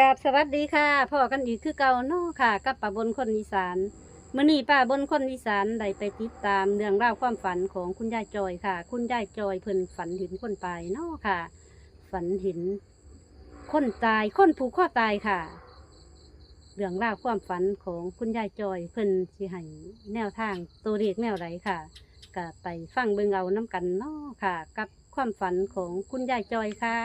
กราบสวัสดีค่ะพ่อกันอีกคือเก่าเนาะค่ะ กับป้าบนคนอีสานมื่อนี้ป้าบนคนอีสานได้ไปติดตามเรื่องราวความฝันของคุณยายจอยค่ะ คุณยายจอยเพิ่นฝันเห็นคนตายเนาะค่ะ ฝันเห็นคนตายคนผูกคอตายค่ะ เรื่องราวความฝันของคุณยายจอยเพิ่นสิให้แนวทางตัวเลขแนวไหนค่ะก็ไปฟังเบิ่งเอาน้กันเนาะค่ะ กับความฝันของคุณยายจอยค่ะ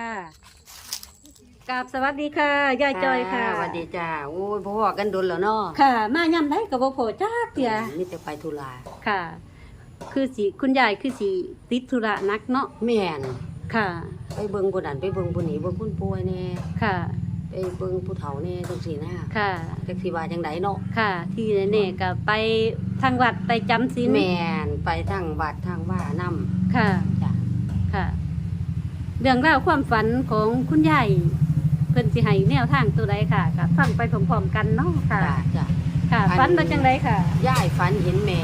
กราบสวัสดีค่ะยายจอยค่ะสวัสดีจ้าโอ้ยพ่อกันโดนแล้วเนาะค่ะ มายำได้กับบ่พอจ้าเตียนี่แต่ไปธุระค่ะ คือสิคุณยายคือสิติดธุระหนักเนาะแม่นค่ะ ไปเบิ่งผู้นั้นไปเบิ่งผู้นี้เบิ่งผู้ป่วยแน่ค่ะไปเบิ่งผู้เฒ่าแน่จังซี่นะค่ะจักสิว่าจังไดเนาะค่ะ ที่แน่ๆก็ไปทางวัดไปจำศีลแม่นไปทางวัดทางว่านํค่ะจ้ะค่ะ เรื่องราวความฝันของคุณยาย เพิ่นสิให้แนวทางตัวใดค่ะก็ฟังไปพร้อมๆกันเนาะค่ะ จ้ะจ้ะ ค่ะอัน ฝันว่าจังไดค่ะ ยายฝันเห็นแม่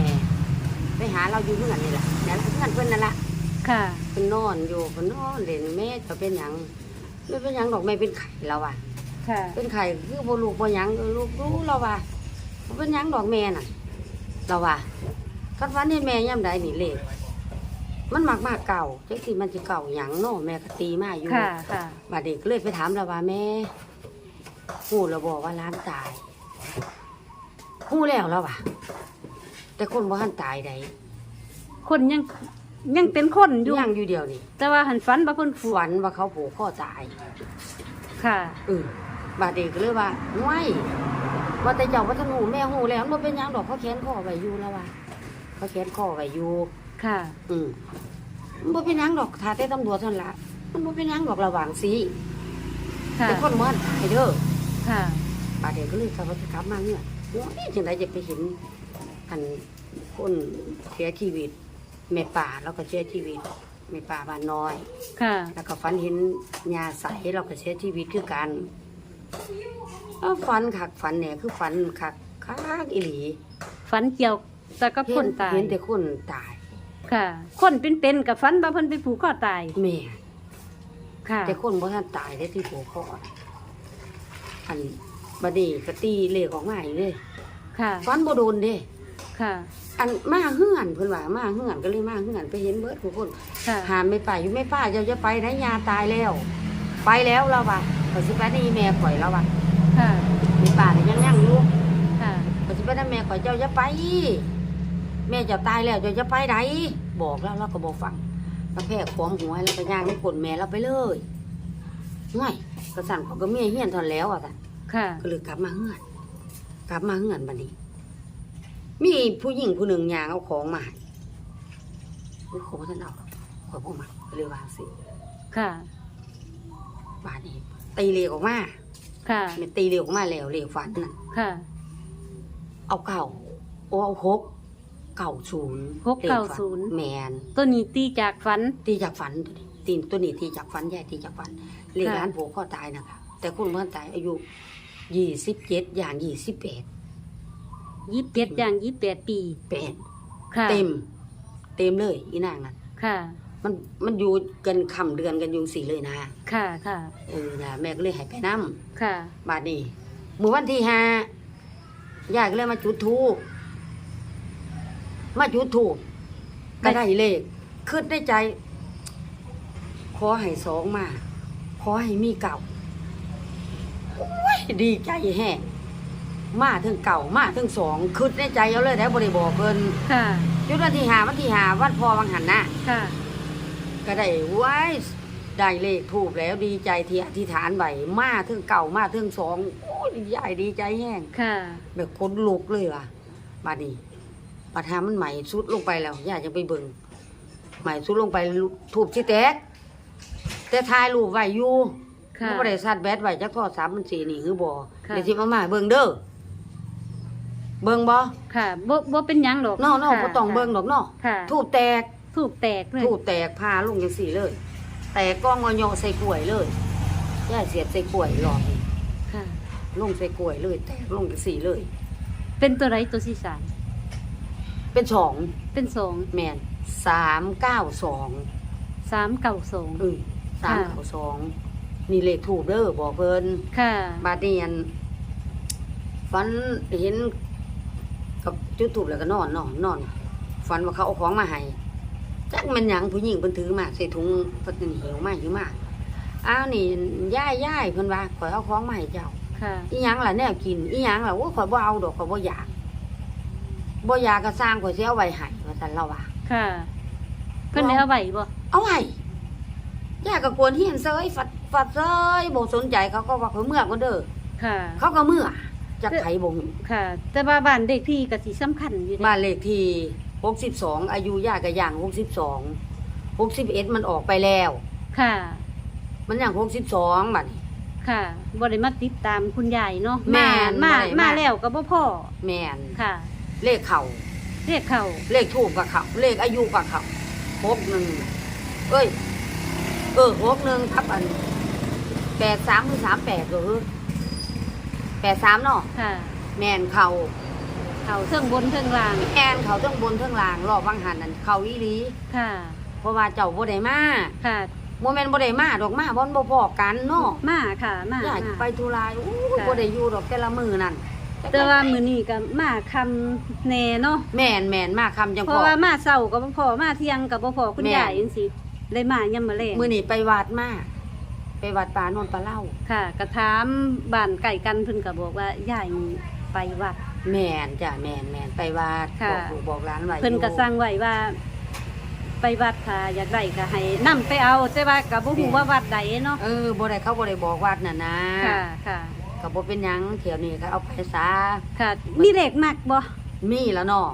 ไปหาเราอยู่เฮือนนี่ล่ะนั่นล่ะเฮือนเพิ่นนั่นล่ะค่ะ เพิ่นนอนอยู่เพิ่นนอนเล่นแม่จะเป็นหยังไม่เป็นหยังดอกแม่เป็นไข้แล้วอะ ค่ะ เป็นไข่คือบ่ลูกบ่หยังเออลูกรู้เราว่าบ่เป็นหยังดอกแม่น่ะเราว่าคันฝันเห็นแม่ยามใดนี่เลข มันมากมากเก่าจักสิมันสิเก่าหยังเนาะแม่ก็ตีมาอยู่ค่ะค่ะบัดนี้ก็เลยไปถามเราว่าแม่ฮู้แล้วบ่ว่าหล้านตายฮู้แล้วแล้วว่ะ แต่คนบ่ทันตายใดคนยังยังเป็นคนอยู่ยังอยู่เดียวนี่แต่ว่าหันฝันว่าเพิ่นฝัฝันนว่าเขาผูกคอตาย ค่ะเออบัดนี้ก็เลยว่าห้วยว่าแต่เจ้าบ่ทันฮู้แม่ฮู้แล้วมันบ่เป็นหยังดอกเขาแขนคอไว้อยู่แล้วว่าเขาแขนคอไว้อยู่ ค่ะ อืมมันบ่เป็นหยังดอกถ้าแต่ตำรวจเท่านั้นละมันบ่เป็นหยังดอกระหว่างสิค่ะแต่คนมันตายเด้อค่ะบาดเด็กก็เลยกลับมากลับมาเนี่ยโอ้ยจังไดจะไปเห็นอันคนเสียชีวิตแม่ป่าแล้วก็เสียชีวิตแม่ป่าบ้านน้อย ค่ะ แล้วก็ฝันเห็นยาใสเราก็เสียชีวิตคือกันเอาฝันคักฝันเนี่ยคือฝันคักคักอีหลีฝันเกี่ยวแต่กับคนตาย เห็นแต่คนตาย ค่ะ คนเป็นๆกับฝันว่าเพิ่นไปผูกคอตาย แม่ค่ะ แต่คนบ่ทันตายได้ที่หัวคออันบัดนี้ก็ตีเลขออกมาอีกเลยค่ะ ฟันบ่โดนเด้ ค่ะ อันมาเฮือนเพิ่นว่ามาเฮือนก็เลยมาเฮือนไปเห็นเบิดทุกคน ค่ะ หามไม่ไปอยู่ไม่ป้าเจ้าจะไปไหนยาตายแล้ว ไปแล้วเราว่าเขาสิไปนี่แม่ข่อยแล้วว่าค่ะ ไม่ป้าเนี่ยยังยังอยู่ค่ะ เขาสิไปนั่นแม่ข่อยเจ้าจะไป แม่เจ้าตายแล้วเจ้าจะไปไหนบอกแล้วเราก็บอกฟังแล้วแพ้ความหัวแล้วก็ย่างให้กดแม่เราไปเลยง่ายกระสั่นเขาก็เมียเฮียนทอนแล้วอะจ้ะค่ะ ก็เลยกลับมาเฮือนกลับมาเฮือนบัดนี้ มีผู้หญิงผู้หนึ่งยางเอาของมาให้ลูกของท่านเอาขอยพ่อมาก็เลยวางสิค่ะ บาดนี้ตีเหล็กออกมาค่ะแม่ตีเหล็กออกมาแล้วเหล็กฝันน่ะค่ะ เอาเก่าโอ้เอาหก เก่าศูนย์หกเก้าศูนย์ แมนตัวนี้ตีจากฝัน ตีจากฝันตัวนี้ตีตัวนี้ตีจากฝันแย่ตีจากฝันเหล็กค่ะ ร้านผัวข้อตายนะคะแต่คุณเมื่อตายอายุยี่สิบเจ็ดอย่างยี่สิบแปดยี่สิบเจ็ดอย่างยี่สิบแปดปี แปดค่ะ เต็ม เต็มเลยอีนางนั่นค่ะ มันมันอยู่กันคำเดือนกันอยุงสี่เลยนะค่ะ ค่ะ เออนะแม่ก็เลยให้ไปนํค่ะบาดนี้มือวันที่ห้าย่าก็เลยมาจุดทูบ มาจุดทูบก็ได้เลขคิดในใจ ขอให้สองมา ขอให้มีเก่าโอ้ยดีใจแห้งมาถึงเก่ามาถึงสองคิดในใจเอาเลยแต่บริบอกเพิ่นค่ะจุดวันที่หาวันที่หาวันพอวังหันนะค่ะก็ได้ไว้ได้เลขถูกแล้วดีใจที่อธิษฐานไว้มาถึงเก่ามาถึงสองโอ้ยยายดีใจแห้งค่ะแบบคนลุกเลยว่ะบาดนี้ ปัญหามันใหม่สุดลงไปแล้วย่าจะไปเบิ่งใหม่สุดลงไปถูกสิแตก แต่ทายรูปไว้อยู่ค่ะบ่ได้ซัดแบตไว้จักทอดสามมันสีนี่คือบ่ค่ะเดี๋ยวสิมามาเบิ่งเด้อเบิ่งบ่ค่ะบ่บ่เป็นหยังดอกเนาะเนาะค่ะบ่ต้องเบิ่งดอกเนาะค่ะถูกแตกถูกแตกเลยถูกแตกพาลงจังสี่เลย แตกกล้องเอาโยใส่กล้วยเลยย่าเสียดใส่กล้วยหลอดนี่ค่ะลงใส่กล้วยเลย แตกลงจังสี่เลย เป็นตัวไรตัวที่สาม เป็นสองเป็นสองแมนสามเก้าสองสามเก่าสองอืมสามค่ะเก้าสองนี่เลขถูกเด้อบอกเพิ่นค่ะบาดนี้อันฝันเห็นกับจุดถูกแล้วก็นอนนอนนอนฝันว่าเขาเอาของมาให้จักมันหยังผู้หญิงเพิ่นถือมาใส่ถุงเพิ่นหิวมาหิวมาอ้าวนี่ย่ายย่ายเพิ่นว่าข่อยเอาของมาให้เจ้าค่ะอีหยังล่ะแนวกินอีหยังล่ะโอ้ยข่อยบ่เอาดอกข่อยบ่อยาก บ่อยากก็สร้างข่อยสิเอาไว้ให้ว่าซั่นเราว่าค่ะ เพิ่นได้เอาไว้บ่เอาไว้ย่าก็กวนเฮียนเซยฟัดฟัดเซยบ่สนใจเขาก็ว่าเขาเมื่อก็เด้อค่ะ เขาก็เมื่อจักไผบ่ฮู้ค่ะ แต่ว่าบ้านเด็กพี่ก็สิสำคัญอยู่เด้บ้านเลขที่62อายุย่าก็ย่าง62 61มันออกไปแล้ว ค่ะ มันย่าง62บัดนี้ค่ะบ่ได้มาติดตามคุณยายเนาะแม่มานมาบ่ได้มามาแล้วก็บ่พ่อแม่นค่ะ เลขเขาเรียกเขาเลขถูกกับเขาเลขอายุกับเขาหกหนึ่งเอ้ย เออหกหนึ่งทับอันแปดสามหรือสามแปดเหรอแปดสามเนาะค่ะ แมนเขาเขาเทิงบนเทิงล่างแมนเขาทั้งบนทั้งล่างรอบวังหันนั่นเขาอีหลีค่ะ เพราะว่าเจ้าบ่ได้มาค่ะ โมเมนบ่ได้มาดอกมาบ่นบ่พอกันเนาะมาค่ะมาอยากมา ไปธุระอู้ค่ะ บ่ได้อยู่ดอกแต่ละมือนั่น แต่ว่ามื้อนี้ก็มาคำแน่เนาะแม่นแม่นมาคำจังเพพอราะว่ามาเช้าก็บ่พอมาเที่ยงก็บ่พอคุณแม่ ยายจังซี่เลยมายามมื้อแลงมื้อนี้ไปวัดมาไปวัดป่าโนนปลาเล่า ค่ะก็ถามบ้านไก่กันเพิ่นก็บอกว่ายายนี่ไปวัด แม่นจ้ะแม่นแม่นไปวัดค่ะ บอกลูกบอกร้านไว้เพิ่นก็สั่งไว้ว่า ไปวัดค่ะ อยากได้ก็ให้นํไปเอาแต่ว่าก็บ่ฮู้ว่าวัดใดเนาะเออบ่ได้เขาบ่ได้บอกวัดน่ะนะ ค่ะค่ะ ก็บ่เป็นหยังเที่ยวนี้ก็เอาไปซะค่ะมีเลขมักบ่มีแล้วเนาะ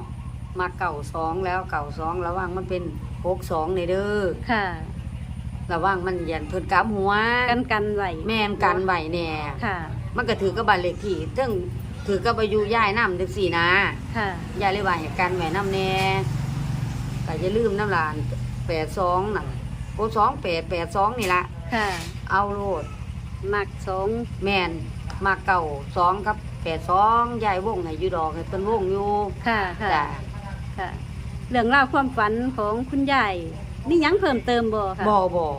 มาเก่าสองแล้วเก่าสองระวังมันเป็นหกสองในเด้อค่ะ ระวังมันยันเพิ่นกลับหัวกันกันไว้แม่นกันไว้แน่ค่ะ มันก็ถือกับบ้านเลขที่ซึ่งถือกับอายุยายนำจังซี่นะค่ะยายเลยว่าให้กันไว้นำแน่ก็อย่าลืมน้ำหลาน82นั่นโอ้28 82นี่ล่ะค่ะ เอาโลดมักสองแม่น มาเก่าสองกับแปดสองยายวงให้อยู่ดอกให้เป็นวงอยู่ค่ะค่ะจ้ะค่ะ เรื่องราวความฝันของคุณยายมีหยังเพิ่มเติมบ่ค่ะ บ่บ่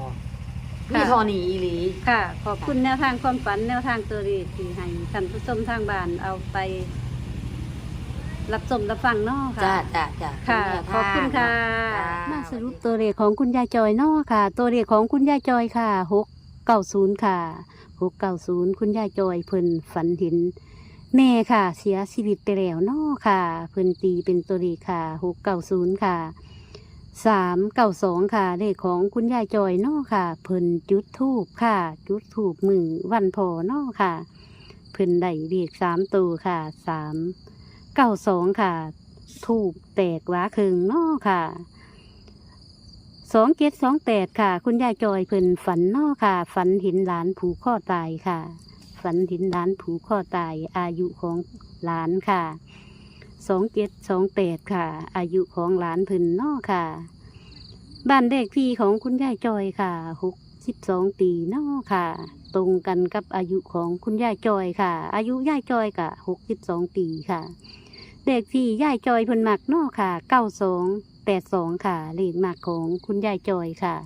มีค่ะเทอนี้อีหลี ค่ะ ขอบคุณแนวทางความฝันแนวทางตัวเลขที่ให้ท่านผู้ชมทางบ้านเอาไป รับชมรับฟังเนาะค่ะ จ้าจ้าจ้าค่ะเป็นแนวขอบคุณทางค่ะจ้มาสรุปตัวเลขของคุณยายจอยเนาะค่ะ ตัวเลขของคุณยายจอยค่ะหกเก้าศูนย์ค่ะ หกเก้าศูนย์คุณยายจอยเพิ่นฝันเห็นแม่ค่ะ เสียชีวิตไปแล้วเนาะค่ะ เพิ่นตีเป็นตัวเลขค่ะหกเก้าศูนย์ค่ะสามเก้าสองค่ะเลขของคุณยายจอยเนาะค่ะ เพิ่นจุดทูบค่ะ จุดทูบมือวันพอเนาะค่ะ เพิ่นได้เลขสามตัวค่ะสามเก้าสองค่ะ ทูบแตกว้าเคืองเนาะค่ะ สองเจ็ดสองแปดค่ะ คุณยายจอยเพิ่นฝันนาะค่ะ ฝันเห็นหลานผูกข้อตายค่ะ ฝันเห็นหลานผูกข้อตาย อายุของหลานค่ะสองเจ็ดสองแปดค่ะ อายุของหลานเพิ่นนาะค่ะ บ้านเลขที่ของคุณยายจอยค่ะหกสิบสองปีนาะค่ะ ตรงกันกับอายุของคุณยายจอยค่ะ อายุยายจอยกะหกสิบสองปีค่ะ เด็กที่ยายจอยเพิ่นมักนาะค่ะเก้าสอง แปดสองค่ะเลขมักของคุณยายจอยค่ะ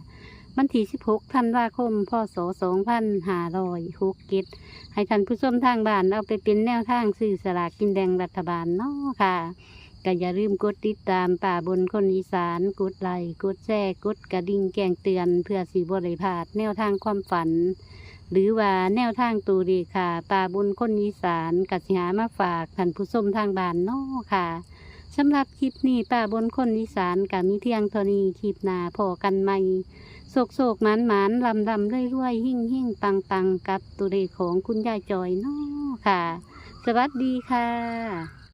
วันที่สิบหกธันวาคมพศสองพันห้าร้อยหกเจ็ดให้ท่านผู้ชมทางบ้านเอาไปเป็นแนวทางซื้อสลากกินแดงรัฐบาลเนาะค่ะก็อย่าลืมกดติดตามป่าบนคนอีสานกดไลค์กดแชร์กดกระดิ่งแจ้งเตือน เพื่อสีบริพาดแนวทางความฝัน หรือว่าแนวทางตูดีค่ะป่าบุญคนอีสานกัสิหามาฝากท่านผู้ชมทางบ้านเนาะค่ะ สำหรับคลิปนี้ป่าบนคนอีสานกับมิเทียงทนีคลิปหนาพอกันใหม่โศกโศกหมานหมานลำลำเรื่อยเรื่อยหิ่งหิ่งปังปังกับตัวเลขของคุณยายจอยเนาะค่ะ สวัสดีค่ะ